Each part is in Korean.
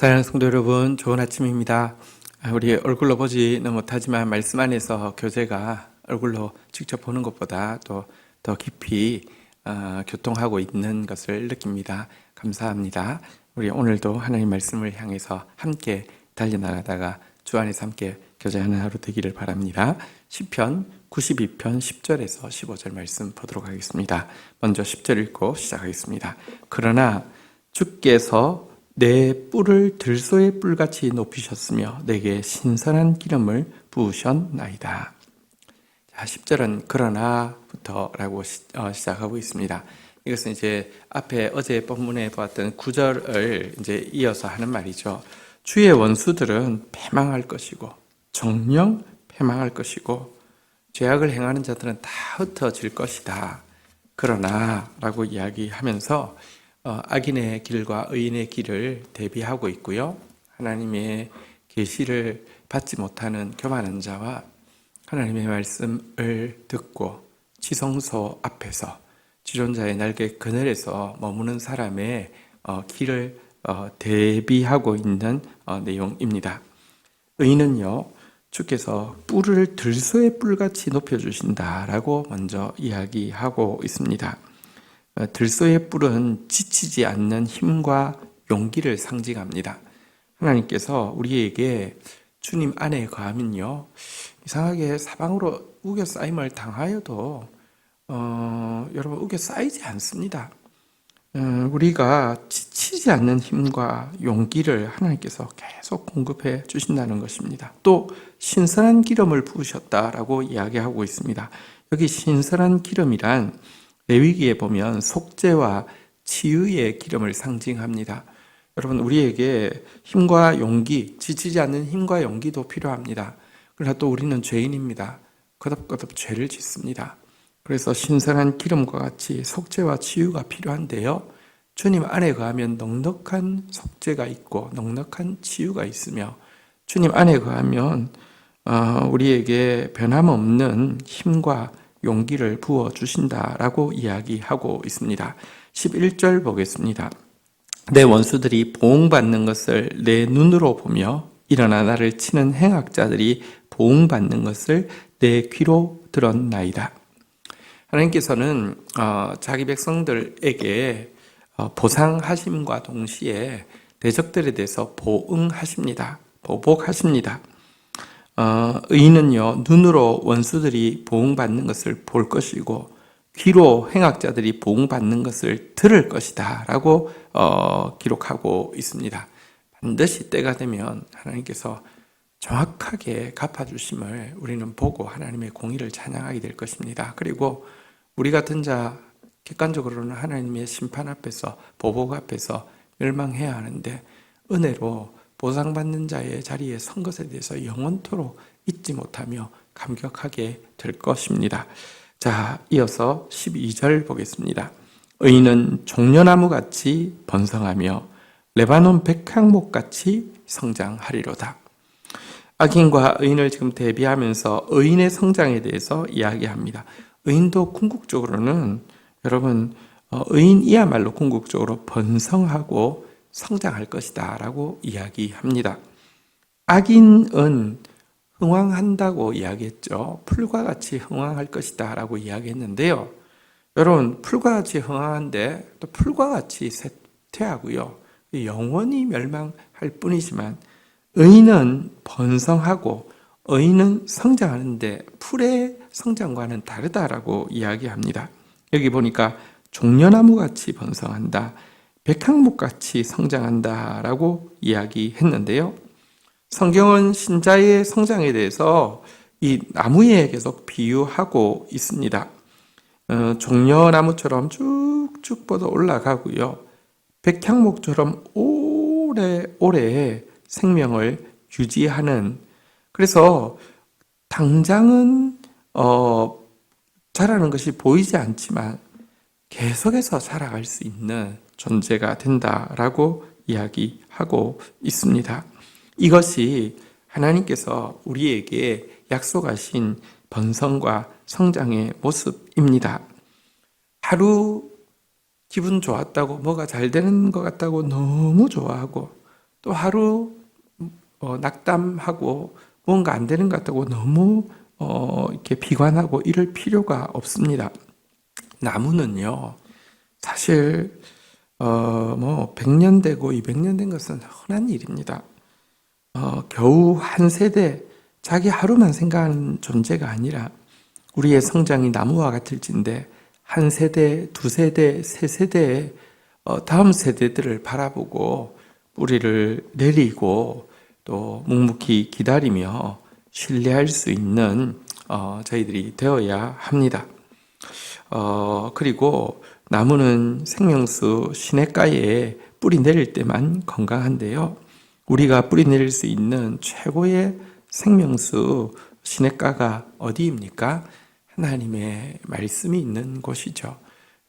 사랑하는 성도 여러분, 좋은 아침입니다. 아, 우리 얼굴로 보지는 못하지만 말씀 안에서 교제가 얼굴로 직접 보는 것보다 또 더 깊이 어, 교통하고 있는 것을 느낍니다. 감사합니다. 우리 오늘도 하나님 말씀을 향해서 함께 달려나가다가 주 안에서 함께 교제하는 하루 되기를 바랍니다. 시편 92편 10절에서 15절 말씀 보도록 하겠습니다. 먼저 10절 읽고 시작하겠습니다. 그러나 주께서 내 뿔을 들소의 뿔같이 높이셨으며 내게 신선한 기름을 부으셨나이다. 자, 10절은 그러나부터라고 시, 어, 시작하고 있습니다. 이것은 이제 앞에 어제 본문에 보았던 9절을 이제 이어서 하는 말이죠. 주의 원수들은 패망할 것이고 정령 패망할 것이고 죄악을 행하는 자들은 다 흩어질 것이다. 그러나라고 이야기하면서 어, 악인의 길과 의인의 길을 대비하고 있고요. 하나님의 계시를 받지 못하는 교만한 자와 하나님의 말씀을 듣고 지성소 앞에서 지존자의 날개 그늘에서 머무는 사람의 어, 길을 어, 대비하고 있는 어, 내용입니다. 의인은요, 주께서 뿔을 들소의 뿔같이 높여주신다라고 먼저 이야기하고 있습니다. 어, 들소의 뿔은 지치지 않는 힘과 용기를 상징합니다. 하나님께서 우리에게 주님 안에 거하면요, 이상하게 사방으로 우겨 쌓임을 당하여도 어, 여러분 우겨 쌓이지 않습니다. 어, 우리가 지치지 않는 힘과 용기를 하나님께서 계속 공급해 주신다는 것입니다. 또 신선한 기름을 부으셨다라고 이야기하고 있습니다. 여기 신선한 기름이란 레위기에 보면 속죄와 치유의 기름을 상징합니다. 여러분 우리에게 힘과 용기, 지치지 않는 힘과 용기도 필요합니다. 그러나 또 우리는 죄인입니다. 거듭거듭 죄를 짓습니다. 그래서 신선한 기름과 같이 속죄와 치유가 필요한데요. 주님 안에 거하면 넉넉한 속죄가 있고 넉넉한 치유가 있으며 주님 안에 거하면 어, 우리에게 변함없는 힘과 용기를 부어 주신다라고 이야기하고 있습니다. 11절 보겠습니다. 내 원수들이 보응받는 것을 내 눈으로 보며 일어나 나를 치는 행악자들이 보응받는 것을 내 귀로 들었나이다. 하나님께서는 어, 자기 백성들에게 어, 보상하심과 동시에 대적들에 대해서 보응하십니다. 보복하십니다. 어, 의인은요 눈으로 원수들이 보응받는 것을 볼 것이고 귀로 행악자들이 보응받는 것을 들을 것이다 라고 어, 기록하고 있습니다. 반드시 때가 되면 하나님께서 정확하게 갚아주심을 우리는 보고 하나님의 공의를 찬양하게 될 것입니다. 그리고 우리 같은 자 객관적으로는 하나님의 심판 앞에서 보복 앞에서 멸망해야 하는데 은혜로 보상받는 자의 자리에 선 것에 대해서 영원토록 잊지 못하며 감격하게 될 것입니다. 자, 이어서 12절 보겠습니다. 의인은 종려나무 같이 번성하며 레바논 백향목 같이 성장하리로다. 악인과 의인을 지금 대비하면서 의인의 성장에 대해서 이야기합니다. 의인도 궁극적으로는 여러분 어, 의인이야말로 궁극적으로 번성하고 성장할 것이다 라고 이야기합니다. 악인은 흥왕한다고 이야기했죠. 풀과 같이 흥왕할 것이다 라고 이야기했는데요. 여러분 풀과 같이 흥왕한데 또 풀과 같이 쇠퇴하고요. 영원히 멸망할 뿐이지만 의인은 번성하고 의인은 성장하는데 풀의 성장과는 다르다라고 이야기합니다. 여기 보니까 종려나무 같이 번성한다. 백향목 같이 성장한다라고 이야기했는데요. 성경은 신자의 성장에 대해서 이 나무에 계속 비유하고 있습니다. 어, 종려나무처럼 쭉쭉 뻗어 올라가고요. 백향목처럼 오래오래 생명을 유지하는 그래서 당장은 어, 자라는 것이 보이지 않지만 계속해서 살아갈 수 있는 존재가 된다라고 이야기하고 있습니다. 이것이 하나님께서 우리에게 약속하신 번성과 성장의 모습입니다. 하루 기분 좋았다고 뭐가 잘 되는 것 같다고 너무 좋아하고 또 하루 어, 낙담하고 뭔가 안 되는 것 같다고 너무 어, 이렇게 비관하고 이럴 필요가 없습니다. 나무는요, 사실 어, 뭐 100년 되고 200년 된 것은 흔한 일입니다. 어, 겨우 한 세대 자기 하루만 생각하는 존재가 아니라 우리의 성장이 나무와 같을진데 한 세대, 두 세대, 세 세대의 어, 다음 세대들을 바라보고 뿌리를 내리고 또 묵묵히 기다리며 신뢰할 수 있는 어, 저희들이 되어야 합니다. 어, 그리고 나무는 생명수 시냇가에 뿌리 내릴 때만 건강한데요. 우리가 뿌리 내릴 수 있는 최고의 생명수 시냇가가 어디입니까? 하나님의 말씀이 있는 곳이죠.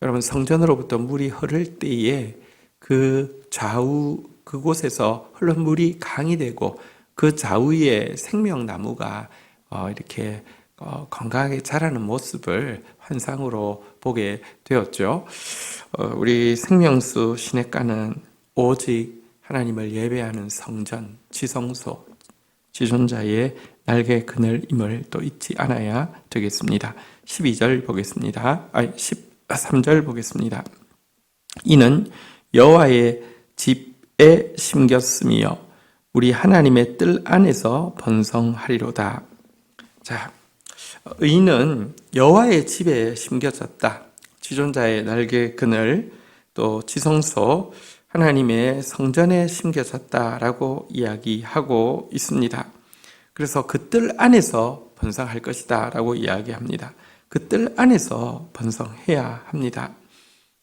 여러분 성전으로부터 물이 흐를 때에 그 좌우 그곳에서 흐른 물이 강이 되고 그 좌우에 생명나무가 어, 이렇게 어, 건강하게 자라는 모습을 환상으로 보게 되었죠. 어, 우리 생명수 시냇가는 오직 하나님을 예배하는 성전, 지성소, 지존자의 날개 그늘임을 또 잊지 않아야 되겠습니다. 12절 보겠습니다. 아니 13절 보겠습니다. 이는 여호와의 집에 심겼으며 우리 하나님의 뜰 안에서 번성하리로다. 자, 의인은 여호와의 집에 심겨졌다. 지존자의 날개 그늘 또 지성소 하나님의 성전에 심겨졌다라고 이야기하고 있습니다. 그래서 그 뜰 안에서 번성할 것이다라고 이야기합니다. 그 뜰 안에서 번성해야 합니다.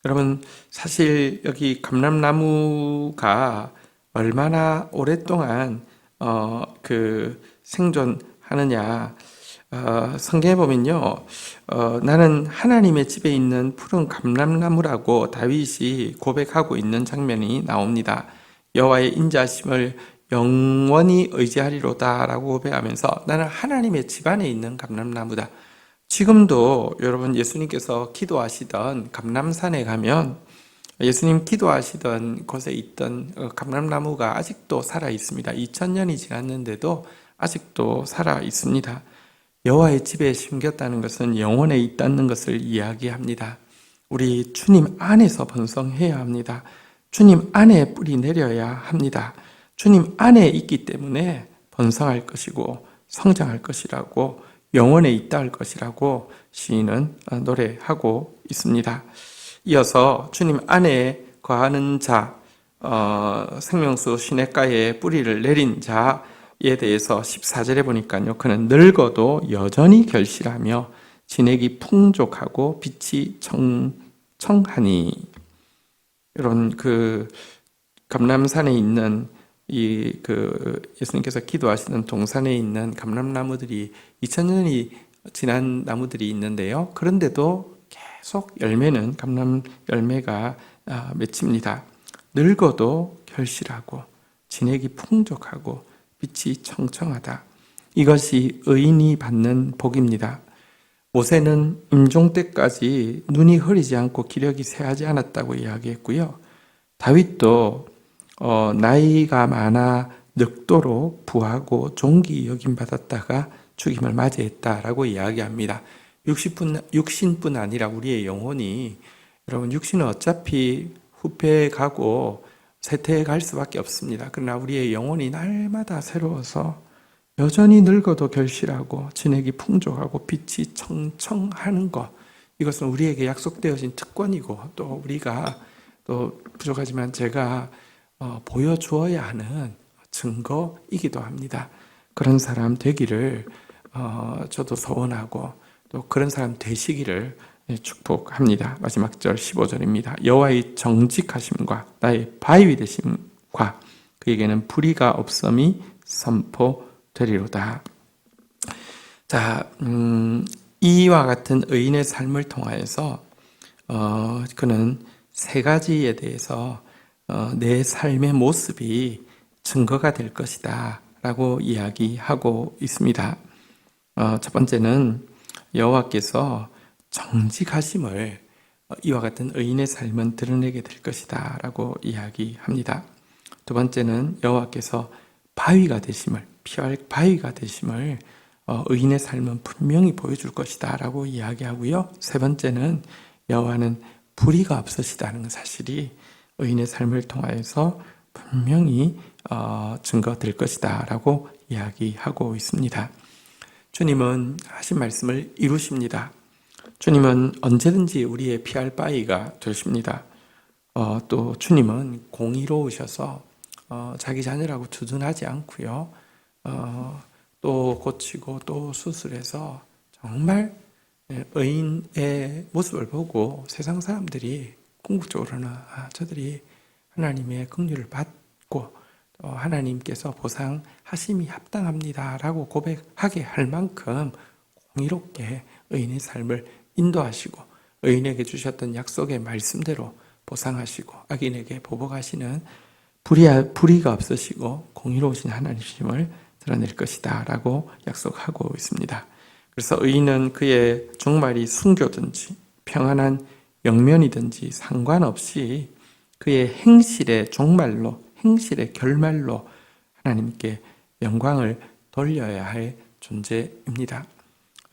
여러분 사실 여기 감람나무가 얼마나 오랫동안 어, 그 생존하느냐 어, 성경에 보면요, 어, 나는 하나님의 집에 있는 푸른 감람나무라고 다윗이 고백하고 있는 장면이 나옵니다. 여호와의 인자심을 영원히 의지하리로다라고 고백하면서 나는 하나님의 집 안에 있는 감람나무다. 지금도 여러분 예수님께서 기도하시던 감람산에 가면 예수님 기도하시던 곳에 있던 어, 감람나무가 아직도 살아 있습니다. 2000년이 지났는데도 아직도 살아 있습니다. 여호와의 집에 심겼다는 것은 영원에 있다는 것을 이야기합니다. 우리 주님 안에서 번성해야 합니다. 주님 안에 뿌리 내려야 합니다. 주님 안에 있기 때문에 번성할 것이고 성장할 것이라고 영원에 있다 할 것이라고 시인은 노래하고 있습니다. 이어서 주님 안에 거하는 자, 어, 생명수 시냇가에 뿌리를 내린 자, 에 대해서 14절에 보니까요. 그는 늙어도 여전히 결실하며 진액이 풍족하고 빛이 청 청하니 이런 그 감람산에 있는 이 그 예수님께서 기도하시는 동산에 있는 감람나무들이 2000년이 지난 나무들이 있는데요. 그런데도 계속 열매는 감람 열매가 아, 맺힙니다. 늙어도 결실하고 진액이 풍족하고 빛이 청청하다. 이것이 의인이 받는 복입니다. 모세는 임종 때까지 눈이 흐리지 않고 기력이 쇠하지 않았다고 이야기했고요. 다윗도 어, 나이가 많아 늙도록 부하고 종기 여김 받았다가 죽임을 맞이했다라고 이야기합니다. 육신뿐, 육신뿐 아니라 우리의 영혼이 여러분 육신은 어차피 후패 가고 쇠퇴해 갈 수밖에 없습니다. 그러나 우리의 영혼이 날마다 새로워서 여전히 늙어도 결실하고 진액이 풍족하고 빛이 청청하는 것 이것은 우리에게 약속되어진 특권이고 또 우리가 또 부족하지만 제가 어, 보여주어야 하는 증거이기도 합니다. 그런 사람 되기를 어, 저도 소원하고 또 그런 사람 되시기를 네, 축복합니다. 마지막 절 15절입니다. 여호와의 정직하심과 나의 바위 되심과 그에게는 불의가 없음이 선포되리로다. 자, 음, 이와 같은 의인의 삶을 통하여서 어, 그는 세 가지에 대해서 어, 내 삶의 모습이 증거가 될 것이다 라고 이야기하고 있습니다. 어, 첫 번째는 여호와께서 정직하심을 이와 같은 의인의 삶은 드러내게 될 것이다 라고 이야기합니다. 두 번째는 여호와께서 바위가 되심을 피할 바위가 되심을 어, 의인의 삶은 분명히 보여줄 것이다 라고 이야기하고요. 세 번째는 여호와는 불의가 없으시다는 사실이 의인의 삶을 통하여서 분명히 어, 증거될 것이다 라고 이야기하고 있습니다. 주님은 하신 말씀을 이루십니다. 주님은 언제든지 우리의 피할 바위가 되십니다. 어, 또 주님은 공의로우셔서 어, 자기 자녀라고 두둔하지 않고요. 어, 또 고치고 또 수술해서 정말 예, 의인의 모습을 보고 세상 사람들이 궁극적으로는 아, 저들이 하나님의 긍휼을 받고 또 하나님께서 보상하심이 합당합니다라고 고백하게 할 만큼 공의롭게 의인의 삶을 인도하시고 의인에게 주셨던 약속의 말씀대로 보상하시고 악인에게 보복하시는 불의, 불의가 없으시고 공의로우신 하나님심을 드러낼 것이다 라고 약속하고 있습니다. 그래서 의인은 그의 종말이 순교든지 평안한 영면이든지 상관없이 그의 행실의 종말로 행실의 결말로 하나님께 영광을 돌려야 할 존재입니다.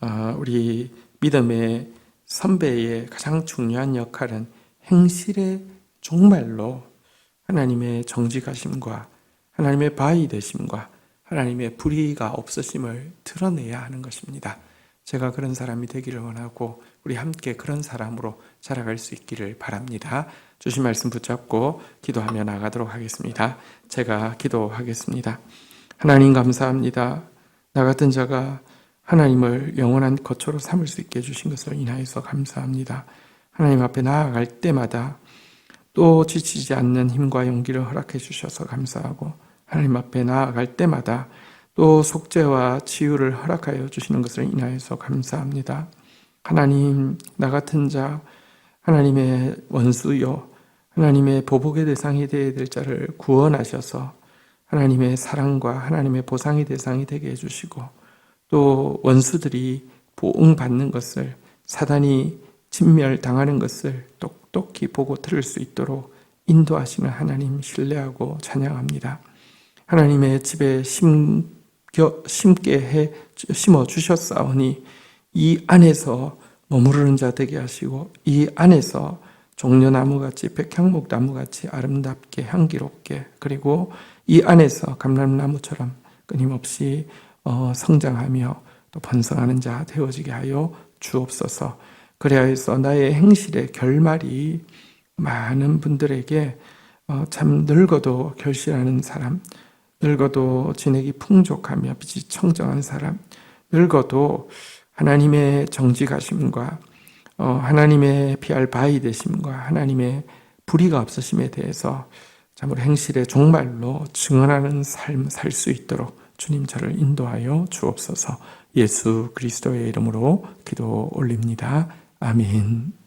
어, 우리 믿음의 선배의 가장 중요한 역할은 행실의 종말로 하나님의 정직하심과 하나님의 바위 되심과 하나님의 불의가 없으심을 드러내야 하는 것입니다. 제가 그런 사람이 되기를 원하고 우리 함께 그런 사람으로 자라갈 수 있기를 바랍니다. 주신 말씀 붙잡고 기도하며 나가도록 하겠습니다. 제가 기도하겠습니다. 하나님 감사합니다. 나 같은 자가 하나님을 영원한 거처로 삼을 수 있게 해주신 것을 인하여서 감사합니다. 하나님 앞에 나아갈 때마다 또 지치지 않는 힘과 용기를 허락해 주셔서 감사하고 하나님 앞에 나아갈 때마다 또 속죄와 치유를 허락하여 주시는 것을 인하여서 감사합니다. 하나님, 나 같은 자, 하나님의 원수요, 하나님의 보복의 대상이 되어야 될 자를 구원하셔서 하나님의 사랑과 하나님의 보상의 대상이 되게 해주시고 또 원수들이 보응받는 것을 사단이 진멸당하는 것을 똑똑히 보고 들을 수 있도록 인도하시는 하나님 신뢰하고 찬양합니다. 하나님의 집에 심겨, 심게 해 심어 주셨사오니 이 안에서 머무르는 자 되게 하시고 이 안에서 종려나무같이 백향목나무같이 아름답게 향기롭게 그리고 이 안에서 감람나무처럼 끊임없이 어, 성장하며 또 번성하는 자 되어지게 하여 주옵소서. 그래야 해서 나의 행실의 결말이 많은 분들에게 어, 참 늙어도 결실하는 사람, 늙어도 진액이 풍족하며 빛이 청정한 사람, 늙어도 하나님의 정직하심과 어, 하나님의 피할 바위 되심과 하나님의 불의가 없으심에 대해서 참으로 행실의 종말로 증언하는 삶 살 수 있도록 주님 저를 인도하여 주옵소서 예수 그리스도의 이름으로 기도 올립니다. 아멘.